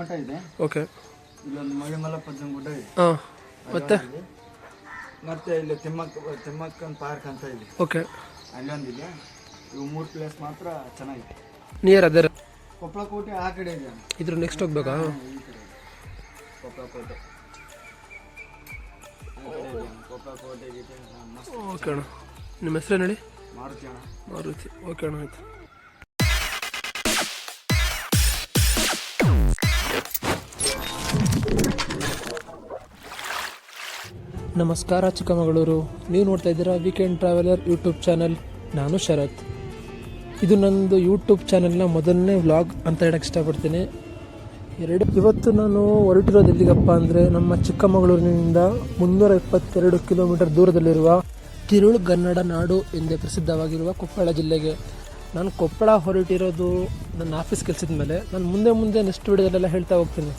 ಮಠ ಇದೆ. ಓಕೆ. ಇಲ್ಲೊಂದು ಮಳಿಮಲ ಪಜ್ಜನ್ ಗುಡ್ಡ ಇದೆ. ಹಾಂ ಮತ್ತೆ? ಮತ್ತೆ ಇಲ್ಲಿ ತಿಮ್ಮಕ್ಕ ತಿಮ್ಮಕ್ಕನ್ ಪಾರ್ಕ್ ಅಂತ ಇದೆ. ಓಕೆ. ಅಲ್ಲೊಂದಿದೆ. ಇವು ಮೂರು ಪ್ಲೇಸ್ ಮಾತ್ರ ಚೆನ್ನಾಗಿದೆ. ನಿಯರ್ ಅದೇ ಕೊಪ್ಪಳ ಕೋಟೆ ಆ ಕಡೆ ಇದೆ. ಇದ್ರ ನೆಕ್ಸ್ಟ್ ಹೋಗ್ಬೇಕಾ? ಈ ಕಡೆ. ಇದೆ. ಕೊಪ್ಪಳ ಕೋಟೆ ಆ ಕಡೆ ಇದೆ. ಕೊಪ್ಪಳ ಕೋಟೆ ಗೀಟೆ ಮಸ್ತ್. ಓಕೆ ಅಣ್ಣ. ನಿಮ್ಮ ಹೆಸರು ಹೇಳಿ? ಮಾರುತಿ ಅಣ್ಣ. ಮಾರುತಿ. ಓಕೆ ಅಣ್ಣ ಆಯ್ತು. ನಮಸ್ಕಾರ ಚಿಕ್ಕಮಗಳೂರು. ನೀವು ನೋಡ್ತಾ ಇದ್ದೀರಾ ವೀಕೆಂಡ್ ಟ್ರಾವೆಲರ್ ಯೂಟ್ಯೂಬ್ ಚಾನಲ್ ನಾನು ಶರತ್. ಇದು ನಂದು ಯೂಟ್ಯೂಬ್ ಚಾನಲ್ನ ಮೊದಲನೇ ವ್ಲಾಗ್ ಅಂತ ಹೇಳಕ್ಕೆ ಇಷ್ಟಪಡ್ತೀನಿ. ಎರಡು ಇವತ್ತು ನಾನು ಹೊರಟಿರೋದು ಎಲ್ಲಿಗಪ್ಪ ಅಂದರೆ ನಮ್ಮ ಚಿಕ್ಕಮಗಳೂರಿನಿಂದ ಮುನ್ನೂರ ಇಪ್ಪತ್ತೆರಡು ಕಿಲೋಮೀಟರ್ ದೂರದಲ್ಲಿರುವ ತಿರುಳುಗನ್ನಡ ನಾಡು ಎಂದೇ ಪ್ರಸಿದ್ಧವಾಗಿರುವ ಕೊಪ್ಪಳ ಜಿಲ್ಲೆಗೆ. ನಾನು ಕೊಪ್ಪಳ ಹೊರಟಿರೋದು ನನ್ನ ಆಫೀಸ್ ಕೆಲಸದ ಮೇಲೆ. ನಾನು ಮುಂದೆ ಮುಂದೆ ನೆಕ್ಸ್ಟ್ ವಿಡಿಯೋದಲ್ಲೆಲ್ಲ ಹೇಳ್ತಾ ಹೋಗ್ತೀನಿ.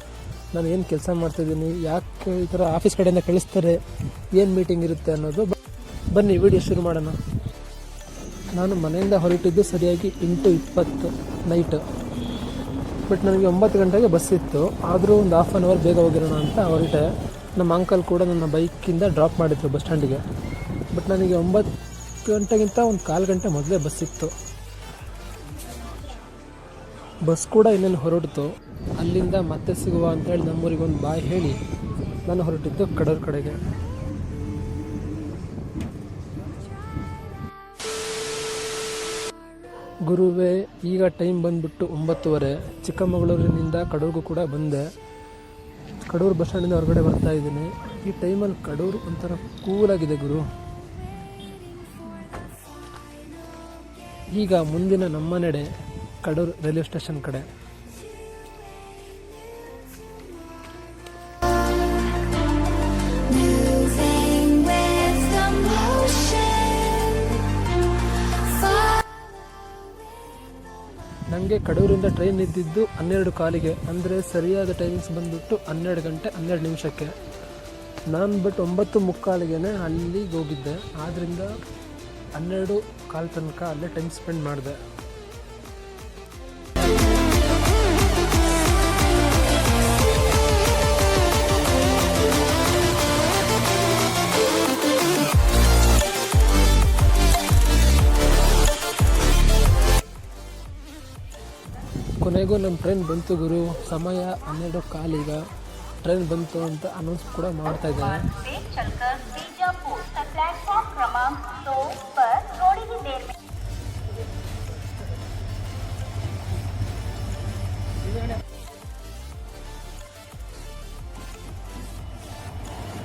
ನಾನು ಏನು ಕೆಲಸ ಮಾಡ್ತಾಯಿದ್ದೀನಿ ಯಾಕೆ ಈ ಥರ ಆಫೀಸ್ ಕಡೆಯಿಂದ ಕಳಿಸ್ತಾರೆ, ಏನು ಮೀಟಿಂಗ್ ಇರುತ್ತೆ ಅನ್ನೋದು ಬನ್ನಿ ವಿಡಿಯೋ ಶುರು ಮಾಡೋಣ. ನಾನು ಮನೆಯಿಂದ ಹೊರಟಿದ್ದು ಸರಿಯಾಗಿ ಎಂಟು ಇಪ್ಪತ್ತು ನೈಟ್ ಬಟ್ ನನಗೆ ಒಂಬತ್ತು ಗಂಟೆಗೆ ಬಸ್ ಇತ್ತು. ಆದರೂ ಒಂದು ಹಾಫ್ ಆನ್ ಅವರ್ ಬೇಗ ಹೋಗಿರೋಣ ಅಂತ ಹೊರಟೆ. ನಮ್ಮ ಅಂಕಲ್ ಕೂಡ ನನ್ನ ಬೈಕಿಂದ ಡ್ರಾಪ್ ಮಾಡಿದ್ರು ಬಸ್ ಸ್ಟ್ಯಾಂಡಿಗೆ ಬಟ್ ನನಗೆ ಒಂಬತ್ತು ಗಂಟೆಗಿಂತ ಒಂದು ಕಾಲು ಗಂಟೆ ಮೊದಲೇ ಬಸ್ ಇತ್ತು. ಬಸ್ ಕೂಡ ಇನ್ನೇನು ಹೊರಟಿತು ಅಲ್ಲಿಂದ ಮತ್ತೆ ಸಿಗುವ ಅಂತೇಳಿ ನಮ್ಮೂರಿಗೆ ಒಂದು ಬಾಯ್ ಹೇಳಿ ನಾನು ಹೊರಟಿದ್ದು ಕಡೂರು ಕಡೆಗೆ. ಗುರುವೇ, ಈಗ ಟೈಮ್ ಬಂದ್ಬಿಟ್ಟು ಒಂಬತ್ತುವರೆ. ಚಿಕ್ಕಮಗಳೂರಿನಿಂದ ಕಡೂರಿಗೂ ಕೂಡ ಬಂದೆ. ಕಡೂರು ಬಸ್ ಸ್ಟ್ಯಾಂಡಿಂದ ಹೊರಗಡೆ ಬರ್ತಾ ಇದ್ದೀನಿ. ಈ ಟೈಮಲ್ಲಿ ಕಡೂರು ಒಂಥರ ಕೂಲಾಗಿದೆ ಗುರು. ಈಗ ಮುಂದಿನ ನಮ್ಮ ನಡೆ ಕಡೂರು ರೈಲ್ವೆ ಸ್ಟೇಷನ್ ಕಡೆ. ನನಗೆ ಕಡೂರಿಂದ ಟ್ರೈನ್ ಇದ್ದಿದ್ದು ಹನ್ನೆರಡು ಕಾಲಿಗೆ. ಅಂದರೆ ಸರಿಯಾದ ಟೈಮಿಂಗ್ಸ್ ಬಂದ್ಬಿಟ್ಟು ಹನ್ನೆರಡು ಗಂಟೆ, ಹನ್ನೆರಡು ನಿಮಿಷಕ್ಕೆ. ನಾನು ಬಟ್ ಒಂಬತ್ತು ಮುಕ್ಕಾಲಿಗೆ ಅಲ್ಲಿಗೆ ಹೋಗಿದ್ದೆ. ಆದ್ದರಿಂದ ಹನ್ನೆರಡು ಕಾಲು ತನಕ ಅಲ್ಲೇ ಟೈಮ್ ಸ್ಪೆಂಡ್ ಮಾಡಿದೆ. ಕೊನೆಗೂ ನಮ್ಮ ಟ್ರೈನ್ ಬಂತು ಗುರು. ಸಮಯ ಹನ್ನೆರಡು ಕಾಲೀಗ ಟ್ರೈನ್ ಬಂತು ಅಂತ ಅನೌನ್ಸ್ ಕೂಡ ಮಾಡ್ತಾ ಇದ್ದಾರೆ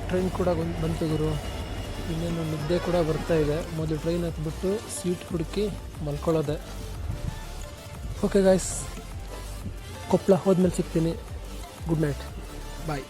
ಟ್ರೈನ್ ಕೂಡ ಬಂತು ಗುರು. ಇನ್ನೇನು ನಿದ್ದೆ ಕೂಡ ಬರ್ತಾ ಇದೆ. ಮೊದಲು ಟ್ರೈನ್ ಹತ್ಬಿಟ್ಟು ಸೀಟ್ ಹುಡುಕಿ ಮಲ್ಕೊಳ್ಳೋದೆ. ಓಕೆ ಗಾಯ್ಸ್ ಕೊಪ್ಪಳ ಹೋದ್ಮೇಲೆ ಸಿಗ್ತೀನಿ ಗುಡ್ ನೈಟ್ ಬಾಯ್